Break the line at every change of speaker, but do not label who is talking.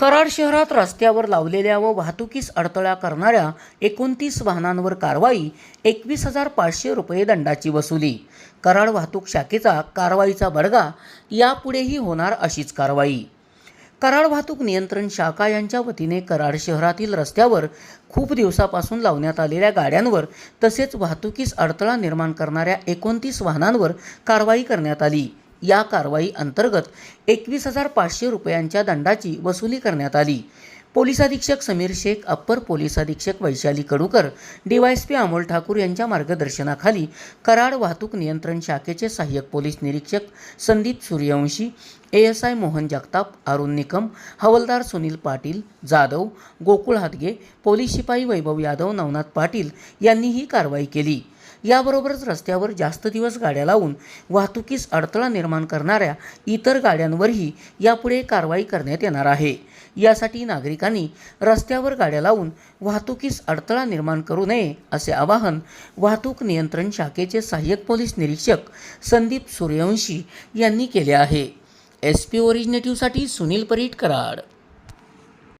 कराड शहरात रस्त्यावर लावलेल्या व वाहतुकीस अडथळा करणाऱ्या एकोणतीस वाहनांवर कारवाई एकवीस हजार पाचशे रुपये दंडाची वसुली. कराड वाहतूक शाखेचा कारवाईचा बडगा यापुढेही होणार अशीच कारवाई. कराड वाहतूक नियंत्रण शाखा यांच्या वतीने कराड शहरातील रस्त्यावर खूप दिवसापासून लावण्यात आलेल्या गाड्यांवर तसेच वाहतुकीस अडथळा निर्माण करणाऱ्या एकोणतीस वाहनांवर कारवाई करण्यात आली. या कारवाई अंतर्गत एकवीस हजार पाचशे रुपयांच्या दंडाची वसुली करण्यात आली. पोलीस अधीक्षक समीर शेख अप्पर पोलीस अधीक्षक वैशाली कडूकर डीवायएसपी अमोल ठाकूर यांच्या मार्गदर्शनाखाली कराड वाहतूक नियंत्रण शाखेचे सहाय्यक पोलीस निरीक्षक Sandeep Suryavanshi A S I Mohan Jagtap Arun Nikam havildar Sunil Patil Jadhav Gokul Hatge police शिपाई वैभव यादव नवनाथ पाटील यांनी ही कारवाई केली. याबरोबरच रस्त्यावर जास्त दिवस गाड्या लावून वाहतुकीस अडथळा निर्माण करणाऱ्या इतर गाड्यांवरही यापुढे कारवाई करण्यात येणार आहे. यासाठी नागरिकांनी रस्त्यावर गाड्या लावून वाहतुकीस अडथळा निर्माण करू नये असे आवाहन वाहतूक नियंत्रण शाखेचे सहाय्यक पोलीस निरीक्षक संदीप सूर्यवंशी यांनी केले आहे. एस पी ओरिजिनेटिव्हसाठी सुनील परीट कराड.